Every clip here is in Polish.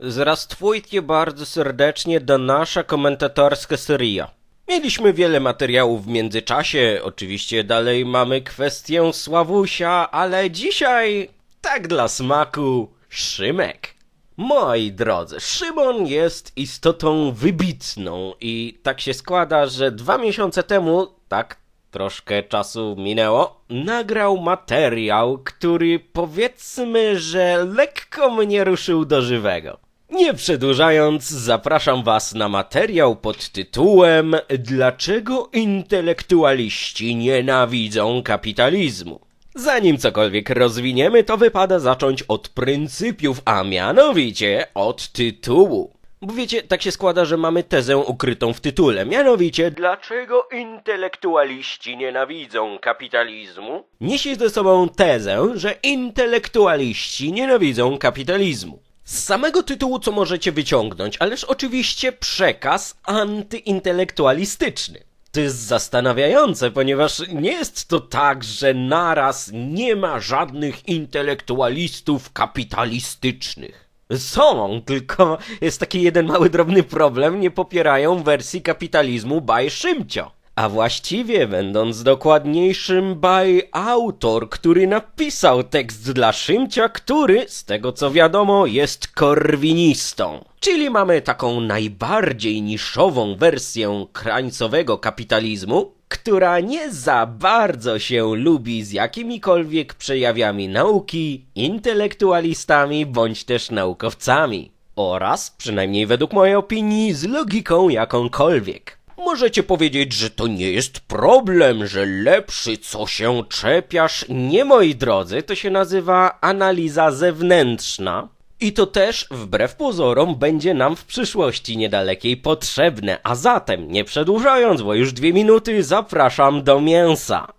Zrastwujcie bardzo serdecznie do nasza komentatorska seria. Mieliśmy wiele materiałów w międzyczasie, oczywiście dalej mamy kwestię Sławusia, ale dzisiaj, tak dla smaku, Szymek. Moi drodzy, Szymon jest istotą wybitną i tak się składa, że dwa miesiące temu, tak troszkę czasu minęło, nagrał materiał, który powiedzmy, że lekko mnie ruszył do żywego. Nie przedłużając, zapraszam Was na materiał pod tytułem Dlaczego intelektualiści nienawidzą kapitalizmu? Zanim cokolwiek rozwiniemy, to wypada zacząć od pryncypiów, a mianowicie od tytułu. Bo wiecie, tak się składa, że mamy tezę ukrytą w tytule, mianowicie Dlaczego intelektualiści nienawidzą kapitalizmu? Niesie ze sobą tezę, że intelektualiści nienawidzą kapitalizmu. Z samego tytułu co możecie wyciągnąć, ależ oczywiście przekaz antyintelektualistyczny. To jest zastanawiające, ponieważ nie jest to tak, że naraz nie ma żadnych intelektualistów kapitalistycznych. Są, tylko jest taki jeden mały drobny problem, nie popierają wersji kapitalizmu by Szymcio. A właściwie, będąc dokładniejszym, by autor, który napisał tekst dla Szymcia, który, z tego co wiadomo, jest korwinistą. Czyli mamy taką najbardziej niszową wersję krańcowego kapitalizmu, która nie za bardzo się lubi z jakimikolwiek przejawiami nauki, intelektualistami bądź też naukowcami. Oraz, przynajmniej według mojej opinii, z logiką jakąkolwiek. Możecie powiedzieć, że to nie jest problem, że lepszy co się czepiasz. Nie, moi drodzy, to się nazywa analiza zewnętrzna. I to też, wbrew pozorom, będzie nam w przyszłości niedalekiej potrzebne. A zatem, nie przedłużając, bo już dwie minuty, zapraszam do mięsa.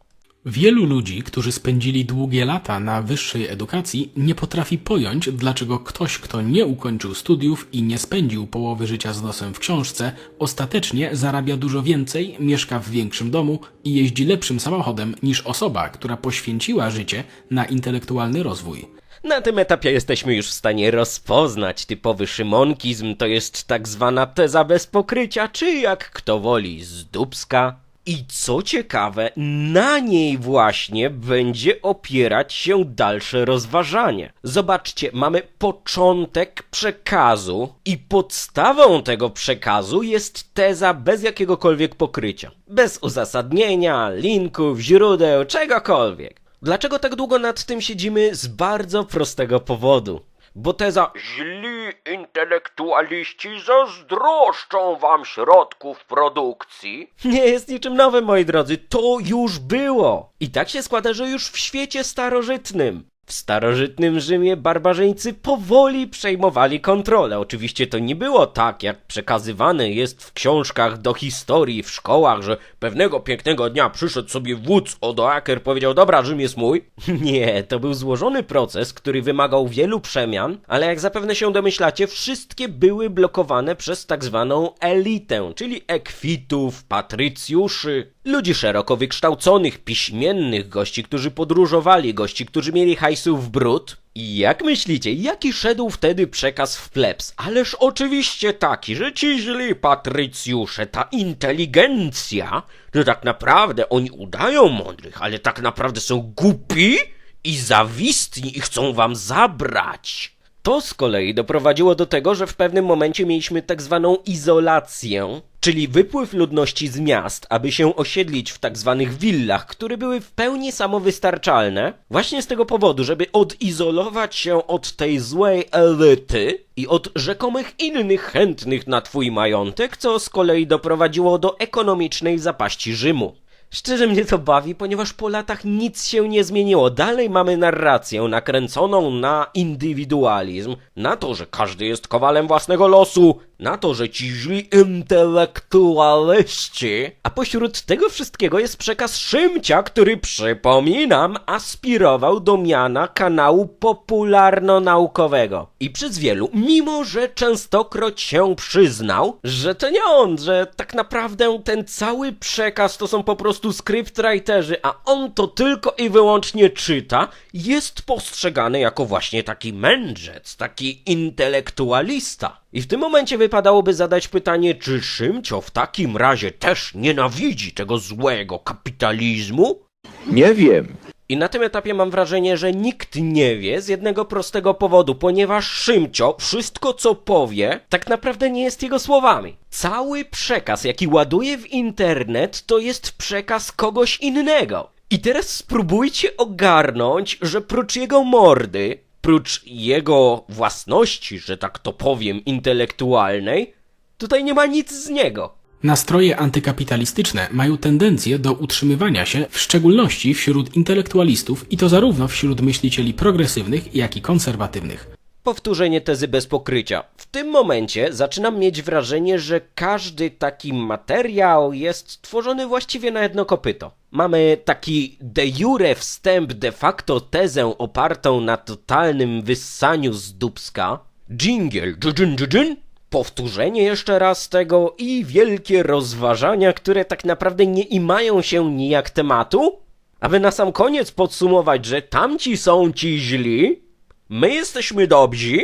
Wielu ludzi, którzy spędzili długie lata na wyższej edukacji, nie potrafi pojąć, dlaczego ktoś, kto nie ukończył studiów i nie spędził połowy życia z nosem w książce, ostatecznie zarabia dużo więcej, mieszka w większym domu i jeździ lepszym samochodem niż osoba, która poświęciła życie na intelektualny rozwój. Na tym etapie jesteśmy już w stanie rozpoznać typowy szymonkizm, to jest tak zwana teza bez pokrycia, czy jak kto woli, z dubska. I co ciekawe, na niej właśnie będzie opierać się dalsze rozważanie. Zobaczcie, mamy początek przekazu i podstawą tego przekazu jest teza bez jakiegokolwiek pokrycia. Bez uzasadnienia, linków, źródeł, czegokolwiek. Dlaczego tak długo nad tym siedzimy? Z bardzo prostego powodu. Bo teza źli intelektualiści zazdroszczą wam środków produkcji nie jest niczym nowym, moi drodzy. To już było. I tak się składa, że już w świecie starożytnym. W starożytnym Rzymie barbarzyńcy powoli przejmowali kontrolę. Oczywiście to nie było tak, jak przekazywane jest w książkach do historii w szkołach, że pewnego pięknego dnia przyszedł sobie wódz Odoaker, powiedział, dobra, Rzym jest mój. Nie, to był złożony proces, który wymagał wielu przemian, ale jak zapewne się domyślacie, wszystkie były blokowane przez tak zwaną elitę, czyli ekwitów, patrycjuszy, ludzi szeroko wykształconych, piśmiennych, gości, którzy podróżowali, gości, którzy mieli hajsu w brud. Jak myślicie, jaki szedł wtedy przekaz w plebs? Ależ oczywiście taki, że ci źli patrycjusze, ta inteligencja, to tak naprawdę oni udają mądrych, ale tak naprawdę są głupi i zawistni i chcą wam zabrać. To z kolei doprowadziło do tego, że w pewnym momencie mieliśmy tak zwaną izolację, czyli wypływ ludności z miast, aby się osiedlić w tak zwanych willach, które były w pełni samowystarczalne, właśnie z tego powodu, żeby odizolować się od tej złej elity i od rzekomych innych chętnych na twój majątek, co z kolei doprowadziło do ekonomicznej zapaści Rzymu. Szczerze mnie to bawi, ponieważ po latach nic się nie zmieniło. Dalej mamy narrację nakręconą na indywidualizm, na to, że każdy jest kowalem własnego losu na to, że ci źli intelektualiści. A pośród tego wszystkiego jest przekaz Szymcia, który, przypominam, aspirował do miana kanału popularno-naukowego. I przez wielu, mimo że częstokroć się przyznał, że to nie on, że tak naprawdę ten cały przekaz to są po prostu scriptwriterzy, a on to tylko i wyłącznie czyta, jest postrzegany jako właśnie taki mędrzec, taki intelektualista. I w tym momencie wypadałoby zadać pytanie, czy Szymcio w takim razie też nienawidzi tego złego kapitalizmu? Nie wiem. I na tym etapie mam wrażenie, że nikt nie wie z jednego prostego powodu, ponieważ Szymcio wszystko co powie, tak naprawdę nie jest jego słowami. Cały przekaz, jaki ładuje w internet, to jest przekaz kogoś innego. I teraz spróbujcie ogarnąć, że prócz jego mordy, prócz jego własności, że tak to powiem, intelektualnej, tutaj nie ma nic z niego. Nastroje antykapitalistyczne mają tendencję do utrzymywania się, w szczególności wśród intelektualistów i to zarówno wśród myślicieli progresywnych, jak i konserwatywnych. Powtórzenie tezy bez pokrycia. W tym momencie zaczynam mieć wrażenie, że każdy taki materiał jest tworzony właściwie na jedno kopyto. Mamy taki de jure wstęp, de facto tezę opartą na totalnym wyssaniu z dubska, jingle, dżdżyn, dżdżyn, powtórzenie jeszcze raz tego i wielkie rozważania, które tak naprawdę nie imają się nijak tematu, aby na sam koniec podsumować, że tamci są ci źli, my jesteśmy dobrzy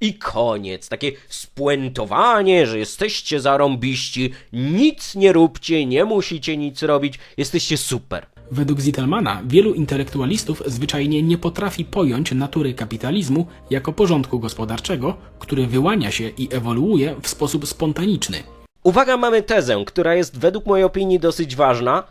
i koniec. Takie spuentowanie, że jesteście zarąbiści, nic nie róbcie, nie musicie nic robić, jesteście super. Według Zittelmana wielu intelektualistów zwyczajnie nie potrafi pojąć natury kapitalizmu jako porządku gospodarczego, który wyłania się i ewoluuje w sposób spontaniczny. Uwaga, mamy tezę, która jest według mojej opinii dosyć ważna.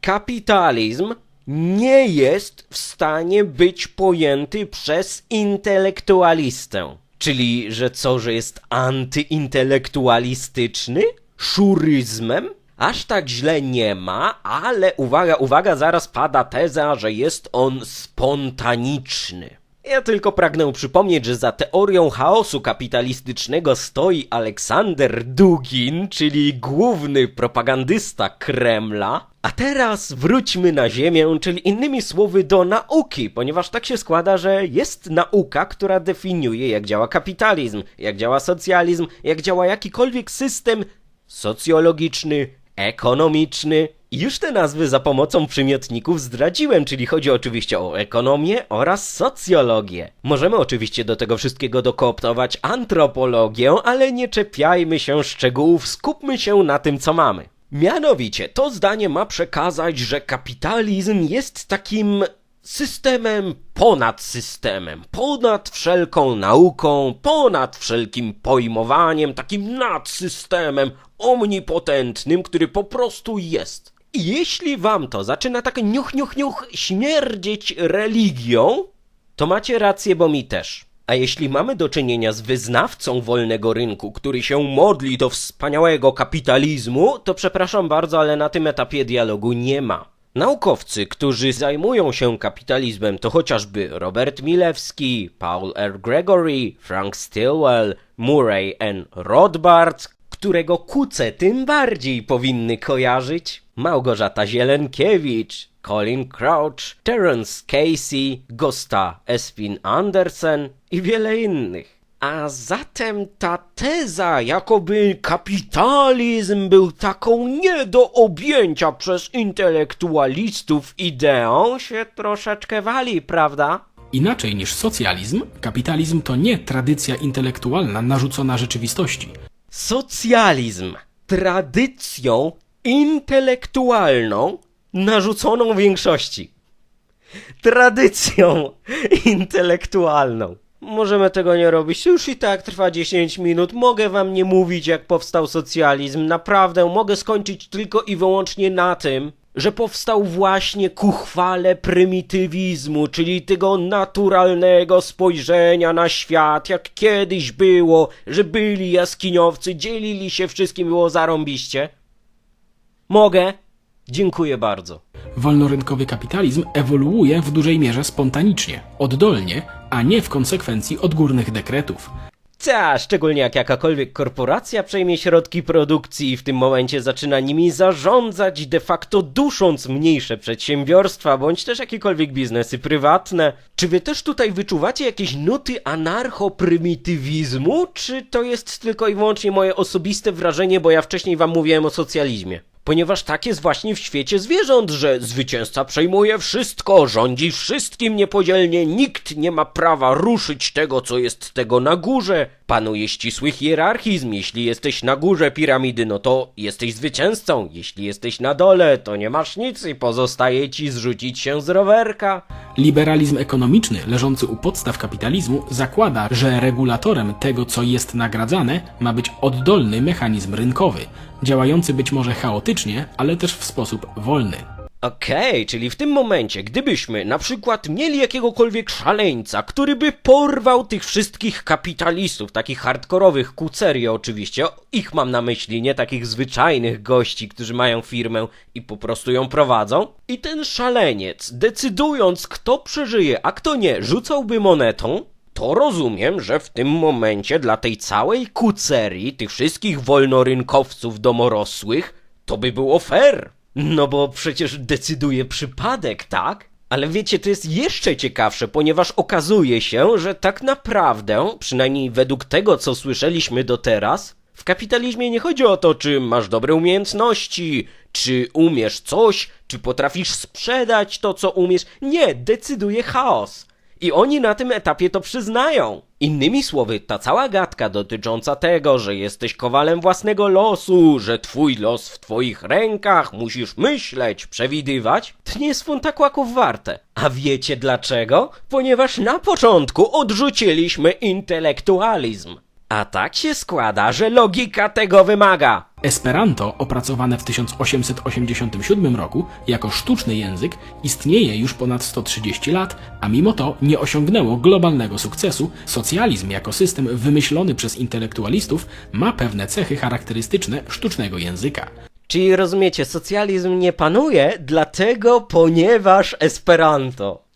Kapitalizm nie jest w stanie być pojęty przez intelektualistę. Czyli, że co, że jest antyintelektualistyczny? Szuryzmem? Aż tak źle nie ma, ale uwaga, uwaga, zaraz pada teza, że jest on spontaniczny. Ja tylko pragnę przypomnieć, że za teorią chaosu kapitalistycznego stoi Aleksander Dugin, czyli główny propagandysta Kremla. A teraz wróćmy na ziemię, czyli innymi słowy do nauki, ponieważ tak się składa, że jest nauka, która definiuje jak działa kapitalizm, jak działa socjalizm, jak działa jakikolwiek system socjologiczny, ekonomiczny. I Już te nazwy za pomocą przymiotników zdradziłem, czyli chodzi oczywiście o ekonomię oraz socjologię. Możemy oczywiście do tego wszystkiego dokooptować antropologię, ale nie czepiajmy się szczegółów, skupmy się na tym, co mamy. Mianowicie, to zdanie ma przekazać, że kapitalizm jest takim systemem ponad systemem, ponad wszelką nauką, ponad wszelkim pojmowaniem, takim nadsystemem omnipotentnym, który po prostu jest. I jeśli wam to zaczyna tak niuch, niuch, niuch śmierdzieć religią, to macie rację, bo mi też. A jeśli mamy do czynienia z wyznawcą wolnego rynku, który się modli do wspaniałego kapitalizmu, to przepraszam bardzo, ale na tym etapie dialogu nie ma. Naukowcy, którzy zajmują się kapitalizmem, to chociażby Robert Milewski, Paul R. Gregory, Frank Stilwell, Murray N. Rothbard, którego kuce tym bardziej powinny kojarzyć, Małgorzata Zielenkiewicz, Colin Crouch, Terence Casey, Gosta Espin Andersen i wiele innych. A zatem ta teza, jakoby kapitalizm był taką nie do objęcia przez intelektualistów ideą, się troszeczkę wali, prawda? Inaczej niż socjalizm, kapitalizm to nie tradycja intelektualna narzucona rzeczywistości. Socjalizm tradycją intelektualną narzuconą większości. Tradycją intelektualną. Możemy tego nie robić. Już i tak trwa 10 minut. Mogę wam nie mówić, jak powstał socjalizm. Naprawdę mogę skończyć tylko i wyłącznie na tym, że powstał właśnie ku chwale prymitywizmu, czyli tego naturalnego spojrzenia na świat, jak kiedyś było, że byli jaskiniowcy, dzielili się wszystkim, było zarąbiście. Mogę? Dziękuję bardzo. Wolnorynkowy kapitalizm ewoluuje w dużej mierze spontanicznie, oddolnie, a nie w konsekwencji odgórnych dekretów. Ta, szczególnie jak jakakolwiek korporacja przejmie środki produkcji i w tym momencie zaczyna nimi zarządzać, de facto dusząc mniejsze przedsiębiorstwa, bądź też jakiekolwiek biznesy prywatne. Czy wy też tutaj wyczuwacie jakieś nuty anarcho-prymitywizmu, czy to jest tylko i wyłącznie moje osobiste wrażenie, bo ja wcześniej wam mówiłem o socjalizmie? Ponieważ tak jest właśnie w świecie zwierząt, że zwycięzca przejmuje wszystko, rządzi wszystkim niepodzielnie, nikt nie ma prawa ruszyć tego, co jest tego na górze. Panuje ścisły hierarchizm, jeśli jesteś na górze piramidy, no to jesteś zwycięzcą, jeśli jesteś na dole, to nie masz nic i pozostaje ci zrzucić się z rowerka. Liberalizm ekonomiczny, leżący u podstaw kapitalizmu, zakłada, że regulatorem tego, co jest nagradzane, ma być oddolny mechanizm rynkowy, działający być może chaotycznie, ale też w sposób wolny. Okej, czyli w tym momencie, gdybyśmy na przykład mieli jakiegokolwiek szaleńca, który by porwał tych wszystkich kapitalistów, takich hardkorowych, kucerio oczywiście, ich mam na myśli, nie takich zwyczajnych gości, którzy mają firmę i po prostu ją prowadzą, i ten szaleniec, decydując kto przeżyje, a kto nie, rzucałby monetą, to rozumiem, że w tym momencie dla tej całej kucerii, tych wszystkich wolnorynkowców domorosłych, to by było fair. No bo przecież decyduje przypadek, tak? Ale wiecie, to jest jeszcze ciekawsze, ponieważ okazuje się, że tak naprawdę, przynajmniej według tego, co słyszeliśmy do teraz, w kapitalizmie nie chodzi o to, czy masz dobre umiejętności, czy umiesz coś, czy potrafisz sprzedać to, co umiesz. Nie, decyduje chaos. I oni na tym etapie to przyznają. Innymi słowy, ta cała gadka dotycząca tego, że jesteś kowalem własnego losu, że twój los w twoich rękach, musisz myśleć, przewidywać, to nie jest funta kłaków warte. A wiecie dlaczego? Ponieważ na początku odrzuciliśmy intelektualizm. A tak się składa, że logika tego wymaga. Esperanto, opracowane w 1887 roku jako sztuczny język, istnieje już ponad 130 lat, a mimo to nie osiągnęło globalnego sukcesu. Socjalizm jako system wymyślony przez intelektualistów ma pewne cechy charakterystyczne sztucznego języka. Czyli rozumiecie, socjalizm nie panuje, dlatego ponieważ Esperanto.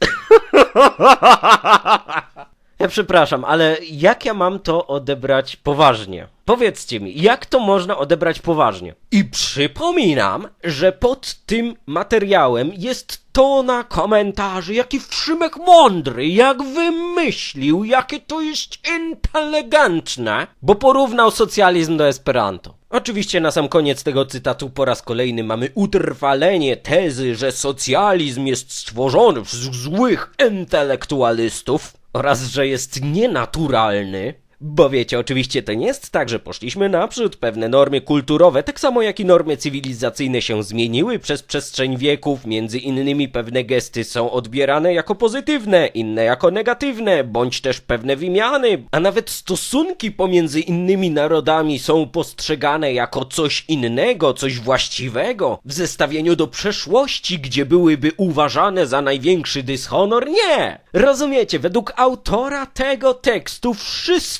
Ja przepraszam, ale jak ja mam to odebrać poważnie? Powiedzcie mi, jak to można odebrać poważnie? I przypominam, że pod tym materiałem jest tona komentarzy, jaki Wszymek mądry, jak wymyślił, jakie to jest inteligentne, bo porównał socjalizm do Esperanto. Oczywiście na sam koniec tego cytatu po raz kolejny mamy utrwalenie tezy, że socjalizm jest stworzony przez złych intelektualistów oraz że jest nienaturalny. Bo wiecie, oczywiście to nie jest tak, że poszliśmy naprzód, pewne normy kulturowe, tak samo jak i normy cywilizacyjne się zmieniły przez przestrzeń wieków, między innymi pewne gesty są odbierane jako pozytywne, inne jako negatywne, bądź też pewne wymiany, a nawet stosunki pomiędzy innymi narodami są postrzegane jako coś innego, coś właściwego, w zestawieniu do przeszłości, gdzie byłyby uważane za największy dyshonor, nie! Rozumiecie, według autora tego tekstu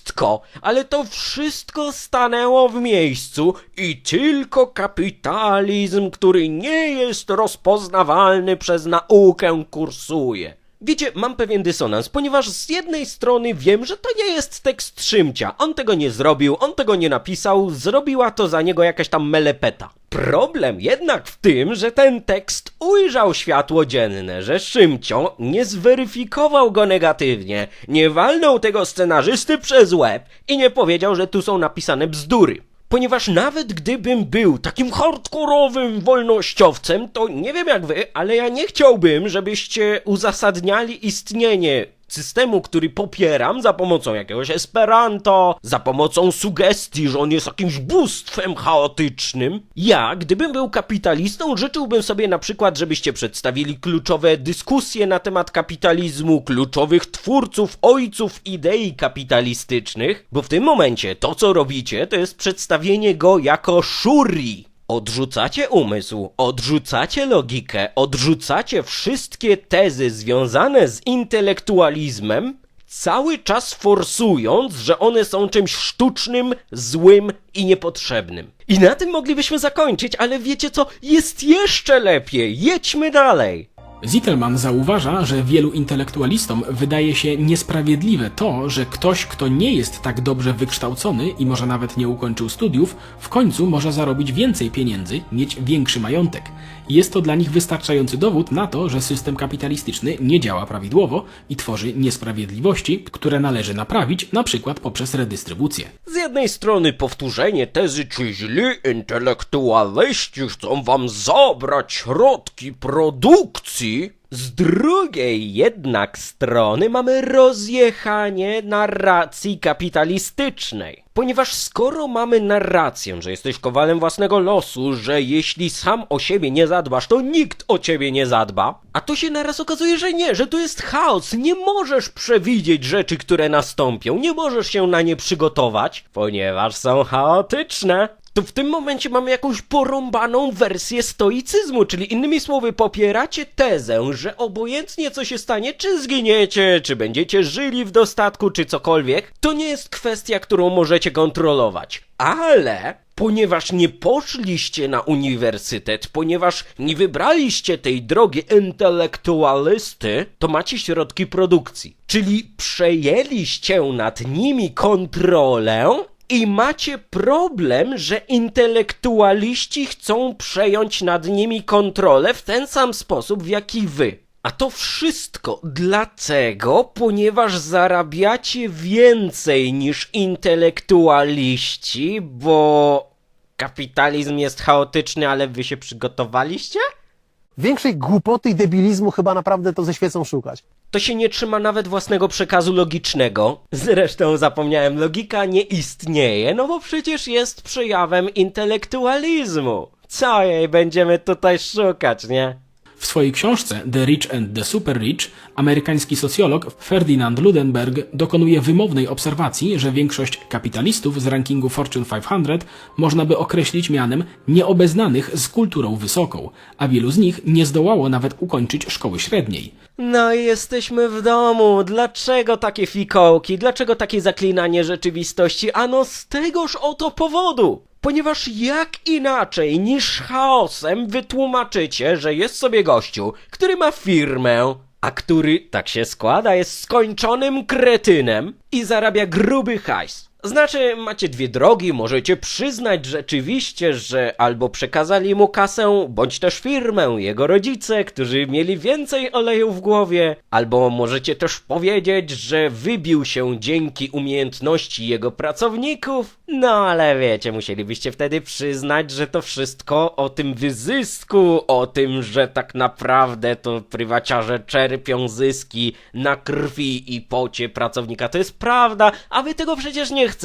wszystko, ale to wszystko stanęło w miejscu i tylko kapitalizm, który nie jest rozpoznawalny przez naukę, kursuje. Wiecie, mam pewien dysonans, ponieważ z jednej strony wiem, że to nie jest tekst Szymcia. On tego nie zrobił, on tego nie napisał, zrobiła to za niego jakaś tam melepeta. Problem jednak w tym, że ten tekst ujrzał światło dzienne, że Szymcio nie zweryfikował go negatywnie, nie walnął tego scenarzysty przez łeb i nie powiedział, że tu są napisane bzdury. Ponieważ nawet gdybym był takim hardkorowym wolnościowcem, to nie wiem jak wy, ale ja nie chciałbym, żebyście uzasadniali istnienie systemu, który popieram za pomocą jakiegoś Esperanto, za pomocą sugestii, że on jest jakimś bóstwem chaotycznym. Ja, gdybym był kapitalistą, życzyłbym sobie na przykład, żebyście przedstawili kluczowe dyskusje na temat kapitalizmu, kluczowych twórców, ojców idei kapitalistycznych, bo w tym momencie to, co robicie, to jest przedstawienie go jako szuri. Odrzucacie umysł, odrzucacie logikę, odrzucacie wszystkie tezy związane z intelektualizmem, cały czas forsując, że one są czymś sztucznym, złym i niepotrzebnym. I na tym moglibyśmy zakończyć, ale wiecie co? Jest jeszcze lepiej! Jedźmy dalej! Zittelman zauważa, że wielu intelektualistom wydaje się niesprawiedliwe to, że ktoś, kto nie jest tak dobrze wykształcony i może nawet nie ukończył studiów, w końcu może zarobić więcej pieniędzy, mieć większy majątek. Jest to dla nich wystarczający dowód na to, że system kapitalistyczny nie działa prawidłowo i tworzy niesprawiedliwości, które należy naprawić, na przykład poprzez redystrybucję. Z jednej strony powtórzenie tezy, czy źli intelektualiści chcą wam zabrać środki produkcji, z drugiej jednak strony mamy rozjechanie narracji kapitalistycznej. Ponieważ skoro mamy narrację, że jesteś kowalem własnego losu, że jeśli sam o siebie nie zadbasz, to nikt o ciebie nie zadba, a to się naraz okazuje, że nie, że to jest chaos, nie możesz przewidzieć rzeczy, które nastąpią, nie możesz się na nie przygotować, ponieważ są chaotyczne to w tym momencie mamy jakąś porąbaną wersję stoicyzmu, czyli innymi słowy popieracie tezę, że obojętnie co się stanie, czy zginiecie, czy będziecie żyli w dostatku, czy cokolwiek, to nie jest kwestia, którą możecie kontrolować. Ale ponieważ nie poszliście na uniwersytet, ponieważ nie wybraliście tej drogi intelektualisty, to macie środki produkcji. Czyli przejęliście nad nimi kontrolę i macie problem, że intelektualiści chcą przejąć nad nimi kontrolę w ten sam sposób, w jaki wy. A to wszystko dlatego, ponieważ zarabiacie więcej niż intelektualiści, bo kapitalizm jest chaotyczny, ale wy się przygotowaliście? Większej głupoty i debilizmu chyba naprawdę to ze świecą szukać. To się nie trzyma nawet własnego przekazu logicznego. Zresztą zapomniałem, logika nie istnieje, no bo przecież jest przejawem intelektualizmu. Co jej będziemy tutaj szukać, nie? W swojej książce The Rich and the Super Rich amerykański socjolog Ferdinand Ludenberg dokonuje wymownej obserwacji, że większość kapitalistów z rankingu Fortune 500 można by określić mianem nieobeznanych z kulturą wysoką, a wielu z nich nie zdołało nawet ukończyć szkoły średniej. No i jesteśmy w domu. Dlaczego takie fikołki? Dlaczego takie zaklinanie rzeczywistości? Ano z tegoż oto powodu. Ponieważ jak inaczej niż chaosem wytłumaczycie, że jest sobie gościu, który ma firmę, a który, tak się składa, jest skończonym kretynem i zarabia gruby hajs. Znaczy, macie dwie drogi, możecie przyznać rzeczywiście, że albo przekazali mu kasę, bądź też firmę jego rodzice, którzy mieli więcej oleju w głowie, albo możecie też powiedzieć, że wybił się dzięki umiejętności jego pracowników. No ale wiecie, musielibyście wtedy przyznać, że to wszystko o tym wyzysku, o tym, że tak naprawdę to prywaciarze czerpią zyski na krwi i pocie pracownika. To jest prawda, a wy tego przecież nie chcecie.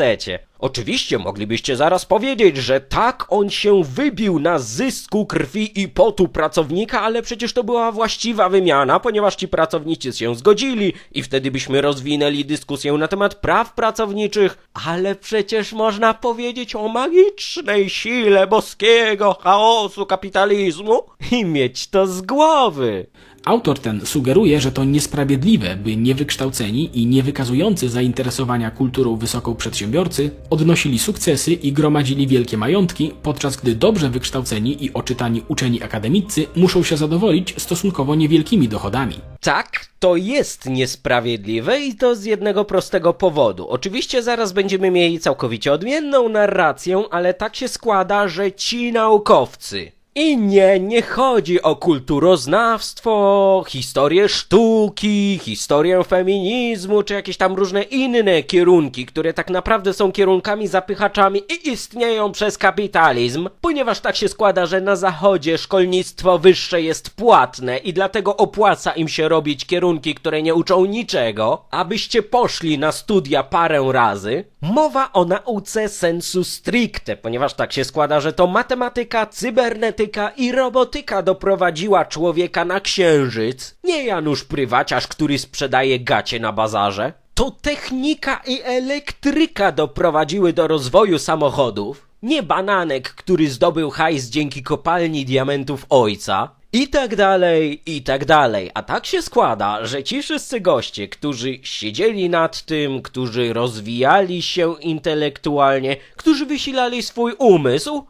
Oczywiście moglibyście zaraz powiedzieć, że tak on się wybił na zysku krwi i potu pracownika, ale przecież to była właściwa wymiana, ponieważ ci pracownicy się zgodzili i wtedy byśmy rozwinęli dyskusję na temat praw pracowniczych, ale przecież można powiedzieć o magicznej sile boskiego chaosu kapitalizmu i mieć to z głowy. Autor ten sugeruje, że to niesprawiedliwe, by niewykształceni i niewykazujący zainteresowania kulturą wysoką przedsiębiorcy odnosili sukcesy i gromadzili wielkie majątki, podczas gdy dobrze wykształceni i oczytani uczeni akademicy muszą się zadowolić stosunkowo niewielkimi dochodami. Tak, to jest niesprawiedliwe i to z jednego prostego powodu. Oczywiście zaraz będziemy mieli całkowicie odmienną narrację, ale tak się składa, że ci naukowcy. I nie, nie chodzi o kulturoznawstwo, historię sztuki, historię feminizmu, czy jakieś tam różne inne kierunki, które tak naprawdę są kierunkami zapychaczami i istnieją przez kapitalizm, ponieważ tak się składa, że na zachodzie szkolnictwo wyższe jest płatne i dlatego opłaca im się robić kierunki, które nie uczą niczego, abyście poszli na studia parę razy. Mowa o nauce sensu stricte, ponieważ tak się składa, że to matematyka, cybernetyka i robotyka doprowadziła człowieka na księżyc. Nie Janusz Prywaciarz, który sprzedaje gacie na bazarze. To technika i elektryka doprowadziły do rozwoju samochodów. Nie bananek, który zdobył hajs dzięki kopalni diamentów ojca. I tak dalej, i tak dalej. A tak się składa, że ci wszyscy goście, którzy siedzieli nad tym, którzy rozwijali się intelektualnie, którzy wysilali swój umysł,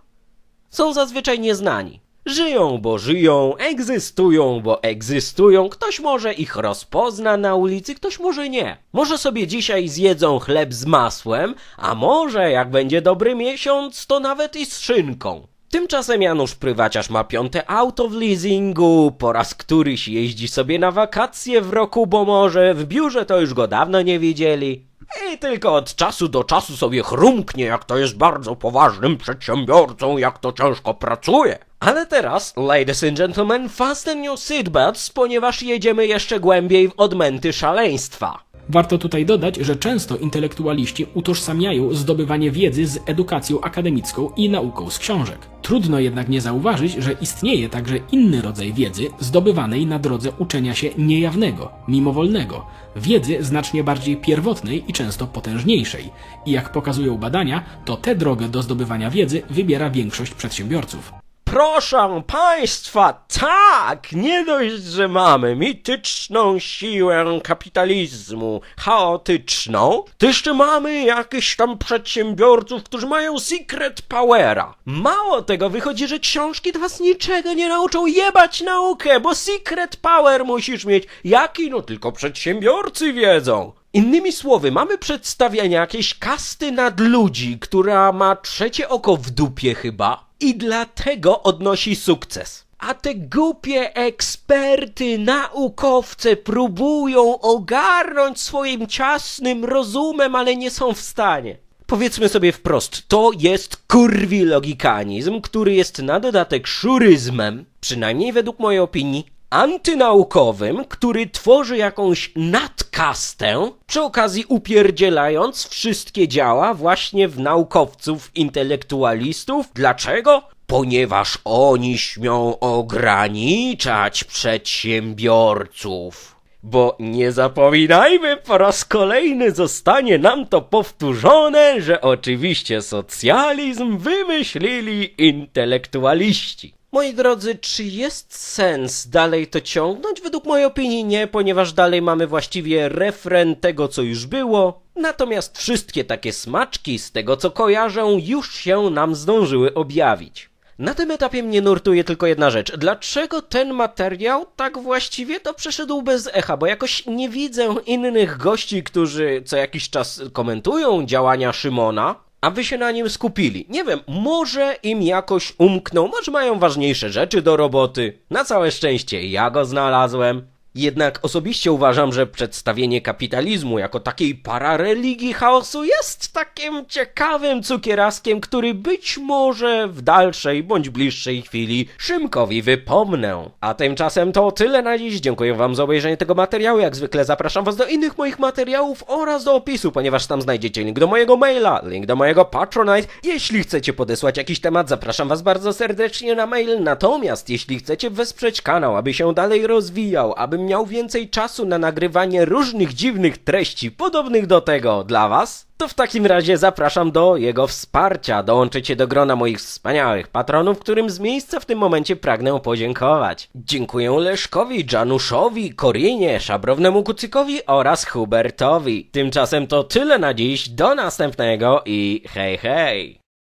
są zazwyczaj nieznani. Żyją, bo żyją, egzystują, bo egzystują. Ktoś może ich rozpozna na ulicy, ktoś może nie. Może sobie dzisiaj zjedzą chleb z masłem, a może jak będzie dobry miesiąc, to nawet i z szynką. Tymczasem Janusz Prywaciarz ma piąte auto w leasingu, po raz któryś jeździ sobie na wakacje w roku, bo może w biurze to już go dawno nie widzieli. I tylko od czasu do czasu sobie chrumknie, jak to jest bardzo poważnym przedsiębiorcą, jak to ciężko pracuje. Ale teraz, ladies and gentlemen, fasten your seatbelts, ponieważ jedziemy jeszcze głębiej w odmęty szaleństwa. Warto tutaj dodać, że często intelektualiści utożsamiają zdobywanie wiedzy z edukacją akademicką i nauką z książek. Trudno jednak nie zauważyć, że istnieje także inny rodzaj wiedzy zdobywanej na drodze uczenia się niejawnego, mimowolnego, wiedzy znacznie bardziej pierwotnej i często potężniejszej. I jak pokazują badania, to tę drogę do zdobywania wiedzy wybiera większość przedsiębiorców. Proszę państwa, tak! Nie dość, że mamy mityczną siłę kapitalizmu, chaotyczną, to jeszcze mamy jakichś tam przedsiębiorców, którzy mają secret powera. Mało tego, wychodzi, że książki was niczego nie nauczą jebać naukę, bo secret power musisz mieć. Jaki? No tylko przedsiębiorcy wiedzą. Innymi słowy, mamy przedstawianie jakiejś kasty nadludzi, która ma trzecie oko w dupie chyba i dlatego odnosi sukces. A te głupie eksperty, naukowcy próbują ogarnąć swoim ciasnym rozumem, ale nie są w stanie. Powiedzmy sobie wprost, to jest kurwi logikanizm, który jest na dodatek szuryzmem, przynajmniej według mojej opinii, antynaukowym, który tworzy jakąś nadkastę, przy okazji upierdzielając wszystkie działa właśnie w naukowców, intelektualistów. Dlaczego? Ponieważ oni śmią ograniczać przedsiębiorców. Bo nie zapominajmy, po raz kolejny zostanie nam to powtórzone, że oczywiście socjalizm wymyślili intelektualiści. Moi drodzy, czy jest sens dalej to ciągnąć? Według mojej opinii nie, ponieważ dalej mamy właściwie refren tego, co już było. Natomiast wszystkie takie smaczki z tego, co kojarzę, już się nam zdążyły objawić. Na tym etapie mnie nurtuje tylko jedna rzecz. Dlaczego ten materiał tak właściwie to przeszedł bez echa? Bo jakoś nie widzę innych gości, którzy co jakiś czas komentują działania Szymona, a wy się na nim skupili. Nie wiem, może im jakoś umknął, może mają ważniejsze rzeczy do roboty. Na całe szczęście ja go znalazłem. Jednak osobiście uważam, że przedstawienie kapitalizmu jako takiej parareligii chaosu jest takim ciekawym cukieraskiem, który być może w dalszej bądź bliższej chwili Szymkowi wypomnę. A tymczasem to tyle na dziś. Dziękuję wam za obejrzenie tego materiału. Jak zwykle zapraszam was do innych moich materiałów oraz do opisu, ponieważ tam znajdziecie link do mojego maila, link do mojego Patronite. Jeśli chcecie podesłać jakiś temat, zapraszam was bardzo serdecznie na mail. Natomiast jeśli chcecie wesprzeć kanał, aby się dalej rozwijał, miał więcej czasu na nagrywanie różnych dziwnych treści podobnych do tego dla was, to w takim razie zapraszam do jego wsparcia. Dołączycie do grona moich wspaniałych patronów, którym z miejsca w tym momencie pragnę podziękować. Dziękuję Leszkowi, Januszowi, Korinie, Szabrownemu Kucykowi oraz Hubertowi. Tymczasem to tyle na dziś, do następnego i hej hej!